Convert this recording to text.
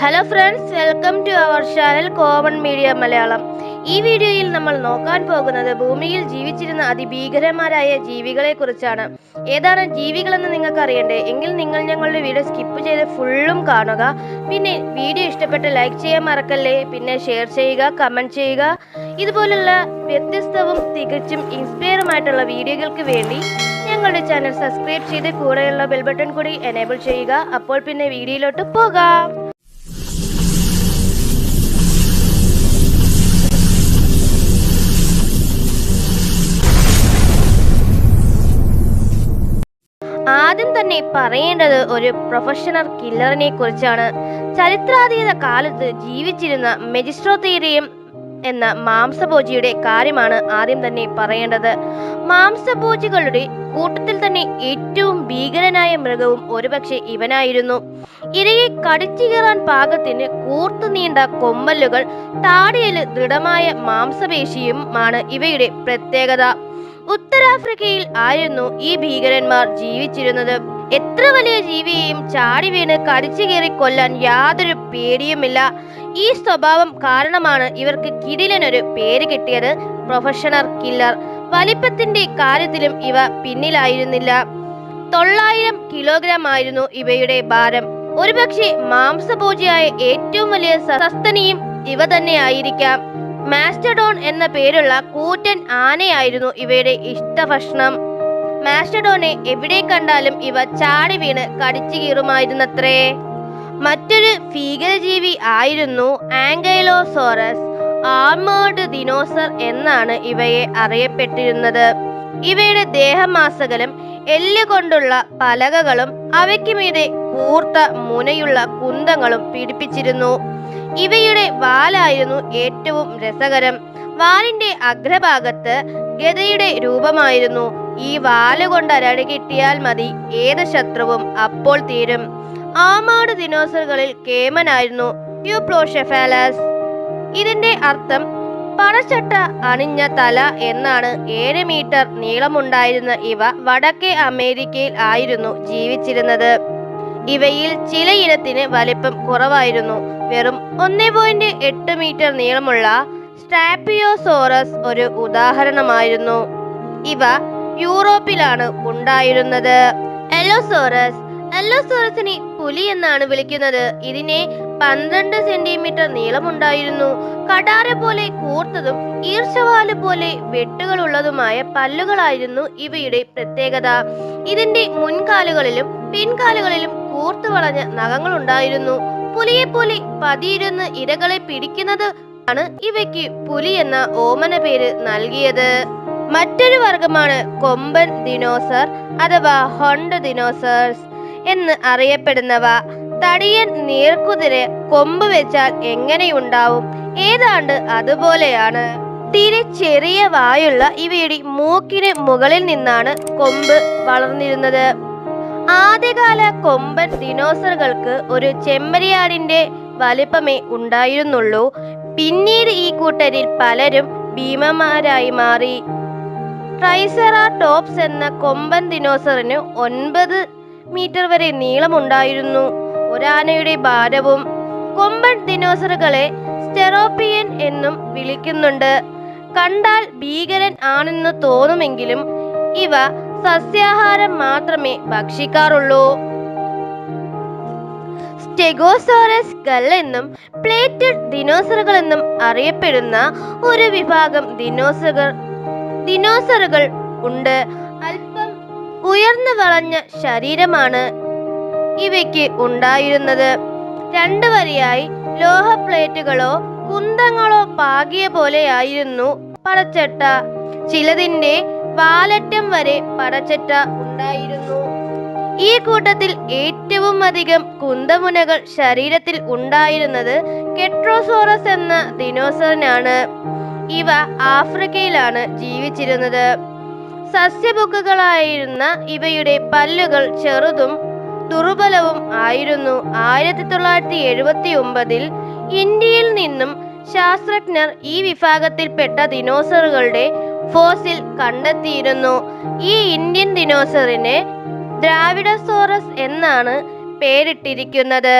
Hello friends welcome to our channel common media Malayalam ഈ വീഡിയോയിൽ നമ്മൾ നോക്കാൻ പോകുന്നത് ഭൂമിയിൽ ജീവിച്ചിരുന്ന അതിഭീകരമാരായ ജീവികളെ കുറിച്ചാണ് ഏതാണ് ജീവികളെന്ന് നിങ്ങൾക്ക് അറിയണ്ടേ എങ്കിൽ നിങ്ങൾ ഞങ്ങളുടെ വീഡിയോ സ്കിപ്പ് ചെയ്ത് ഫുള്ളും കാണുക. പിന്നെ വീഡിയോ ഇഷ്ടപ്പെട്ട് ലൈക്ക് ചെയ്യാൻ മറക്കല്ലേ? പിന്നെ ഷെയർ ചെയ്യുക കമന്റ് ചെയ്യുക. ഇതുപോലുള്ള വ്യത്യസ്തവും തികച്ചും ഇൻസ്പയറുമായിട്ടുള്ള വീഡിയോകൾക്ക് വേണ്ടി ഞങ്ങളുടെ ചാനൽ സബ്സ്ക്രൈബ് ചെയ്ത് കൂടെയുള്ള ബെൽബട്ടൺ കൂടി എനേബിൾ ചെയ്യുക. അപ്പോൾ പിന്നെ വീഡിയോയിലോട്ട് പോകാം. ആദ്യം തന്നെ പറയേണ്ടത് ഒരു പ്രൊഫഷണൽ കില്ലറിനെ കുറിച്ചാണ്. ചരിത്രാതീത കാലത്ത് ജീവിച്ചിരുന്ന മെജിസ്ട്രോതീരിയം എന്ന മാംസഭോജിയുടെ കാര്യമാണ് ആദ്യം തന്നെ പറയേണ്ടത്. മാംസഭോജികളുടെ കൂട്ടത്തിൽ തന്നെ ഏറ്റവും ഭീകരനായ മൃഗവും ഒരുപക്ഷെ ഇവനായിരുന്നു. ഇരയെ കടിച്ചു കീറാൻ പാകത്തിന് കൂർത്തു നീണ്ട കൊമ്പല്ലുകൾ താടിയൽ ദൃഢമായ മാംസപേശിയുമാണ് ഇവയുടെ പ്രത്യേകത. ഉത്തരാഫ്രിക്കയിൽ ആയിരുന്നു ഈ ഭീകരന്മാർ ജീവിച്ചിരുന്നത്. എത്ര വലിയ ജീവിയെയും ചാടി വീണ് കടിച്ചു കയറി കൊല്ലാൻ യാതൊരു പേടിയുമില്ല. ഈ സ്വഭാവം കാരണമാണ് ഇവർക്ക് കിടിലനൊരു പേര് കിട്ടിയത് പ്രൊഫഷണൽ കില്ലർ. വലിപ്പത്തിന്റെ കാര്യത്തിലും ഇവ പിന്നിലായിരുന്നില്ല. തൊള്ളായിരം കിലോഗ്രാം ആയിരുന്നു ഇവയുടെ ഭാരം. ഒരുപക്ഷെ മാംസഭോജിയായ ഏറ്റവും വലിയ സസ്തനിയും ഇവ തന്നെയായിരിക്കാം മാസ്റ്റഡോൺ എന്ന പേരുള്ള കൂറ്റൻ ആനയായിരുന്നു ഇവയുടെ ഇഷ്ടഭക്ഷണം. മാസ്റ്റഡോനെ എവിടെ കണ്ടാലും ഇവ ചാടി വീണ് കടിച്ചു കീറുമായിരുന്നത്രേ. മറ്റൊരു ഭീകരജീവി ആയിരുന്നു ആംഗൈലോസോറസ് ആർമേർഡ് ദിനോസർ എന്നാണ് ഇവയെ അറിയപ്പെട്ടിരുന്നത്. ഇവയുടെ ദേഹമാസകലം എല്ലുകൊണ്ടുള്ള പലകകളും അവയ്ക്ക് മീതെ കൂർത്ത മുനയുള്ള കുന്തങ്ങളും പിടിപ്പിച്ചിരുന്നു ഇവയുടെ വാലായിരുന്നു ഏറ്റവും രസകരം. വാലിന്റെ അഗ്രഭാഗത്ത് ഗതയുടെ രൂപമായിരുന്നു. ഈ വാലുകൊണ്ട് അരടി കിട്ടിയാൽ മതി. ഏത് ശത്രുവും അപ്പോൾ തീരും. ആമാട് ദിനോസറുകളിൽ കേമനായിരുന്നു യൂപ്ലോഷെഫാലസ് ഇതിന്റെ അർത്ഥം പടച്ചട്ട അണിഞ്ഞ തല എന്നാണ്. ഏഴ് മീറ്റർ നീളമുണ്ടായിരുന്ന ഇവ വടക്കേ അമേരിക്കയിൽ ആയിരുന്നു ജീവിച്ചിരുന്നത്. ഇവയിൽ ചില ഇനത്തിന് വലിപ്പം കുറവായിരുന്നു. വെറും ഒന്നേ പോയിന്റ് എട്ട് മീറ്റർ നീളമുള്ള സ്റ്റാപ്പിയോസോറസ് ഒരു ഉദാഹരണമായിരുന്നു. ഇവ യൂറോപ്പിലാണ് ഉണ്ടായിരുന്നത്. എലോസോറസ് എല്ലോസോറസിനെ പുലി എന്നാണ് വിളിക്കുന്നത്. ഇതിനെ പന്ത്രണ്ട് സെന്റിമീറ്റർ നീളമുണ്ടായിരുന്നു കടാര പോലെ കൂർത്തതും ഈർച്ചവാൽ പോലെ വെട്ടുകളുള്ളതുമായ പല്ലുകളായിരുന്നു ഇവയുടെ പ്രത്യേകത. ഇതിന്റെ മുൻകാലുകളിലും പിൻകാലുകളിലും കൂർത്തു വളഞ്ഞ നഖങ്ങൾ ഉണ്ടായിരുന്നു പുലിയെ പോലെ പതിയിരുന്ന് ഇരകളെ പിടിക്കുന്നത് ആണ് ഇവയ്ക്ക് പുലി എന്ന ഓമന പേര് നൽകിയത്. മറ്റൊരു വർഗമാണ് കൊമ്പൻ ദിനോസർ അഥവാ ഹൊണ്ട് ദിനോസേഴ്സ് എന്ന് അറിയപ്പെടുന്നവ. തടിയൻ നീർക്കുതിര കൊമ്പ് വെച്ചാൽ എങ്ങനെയുണ്ടാവും? ഏതാണ്ട് അതുപോലെയാണ്. തീരെ ചെറിയ വായുള്ള ഇവയുടെ മൂക്കിന് മുകളിൽ നിന്നാണ് കൊമ്പ് വളർന്നിരുന്നത്. ആദ്യകാല കൊമ്പൻ ദിനോസറുകൾക്ക് ഒരു ചെമ്മരിയാടിന്റെ വലിപ്പമേ ഉണ്ടായിരുന്നുള്ളൂ. പിന്നീട് ഈ കൂട്ടരിൽ പലരും ഭീമന്മാരായി മാറി. ട്രൈസെറാടോപ്സ് എന്ന കൊമ്പൻ ദിനോസറിന് ഒൻപത് മീറ്റർ വരെ നീളമുണ്ടായിരുന്നു. ഒരാനയുടെ ഭാരവും കൊമ്പൻ ദിനോസറുകളെ സ്റ്റെറോപ്പിയൻ എന്നും വിളിക്കുന്നുണ്ട്. കണ്ടാൽ ഭീകരൻ ആണെന്ന് തോന്നുമെങ്കിലും ഇവ സസ്യാഹാരം മാത്രമേ ഭക്ഷിക്കാറുള്ളൂ. സ്റ്റെഗോസോറസ് ഗൾ എന്നും പ്ലേറ്റഡ് ദിനോസറുകൾ എന്നും അറിയപ്പെടുന്ന ഒരു വിഭാഗം ദിനോസറുകൾ ദിനോസറുകൾ ഉണ്ട്. അല്പം ഉയർന്നു വളഞ്ഞ ശരീരമാണ് ഇവയ്ക്ക് ഉണ്ടായിരുന്നത്. രണ്ട് വരിയായി ലോഹ പ്ലേറ്റുകളോ കുന്തങ്ങളോ പാകിയ പോലെയായിരുന്നു പടച്ചട്ട. ചിലതിന്റെ വാലറ്റം വരെ പടച്ചട്ട ഉണ്ടായിരുന്നു. ഈ കൂട്ടത്തിൽ ഏറ്റവും അധികം കുന്തമുനകൾ ശരീരത്തിൽ ഉണ്ടായിരുന്നത് കെട്രോസോറസ് എന്ന ദിനോസറിനാണ്. ഇവ ആഫ്രിക്കയിലാണ് ജീവിച്ചിരുന്നത്. സസ്യബുക്കുകളായിരുന്ന ഇവയുടെ പല്ലുകൾ ചെറുതും ദുർബലവും ആയിരുന്നു. ആയിരത്തി തൊള്ളായിരത്തി എഴുപത്തി ഒമ്പതിൽ ഇന്ത്യയിൽ നിന്നും ശാസ്ത്രജ്ഞർ ഈ വിഭാഗത്തിൽപ്പെട്ട ദിനോസറുകളുടെ ഫോസിൽ കണ്ടെത്തിയിരുന്നു. ഈ ഇന്ത്യൻ ദിനോസറിന് ദ്രാവിഡസോറസ് എന്നാണ് പേരിട്ടിരിക്കുന്നത്.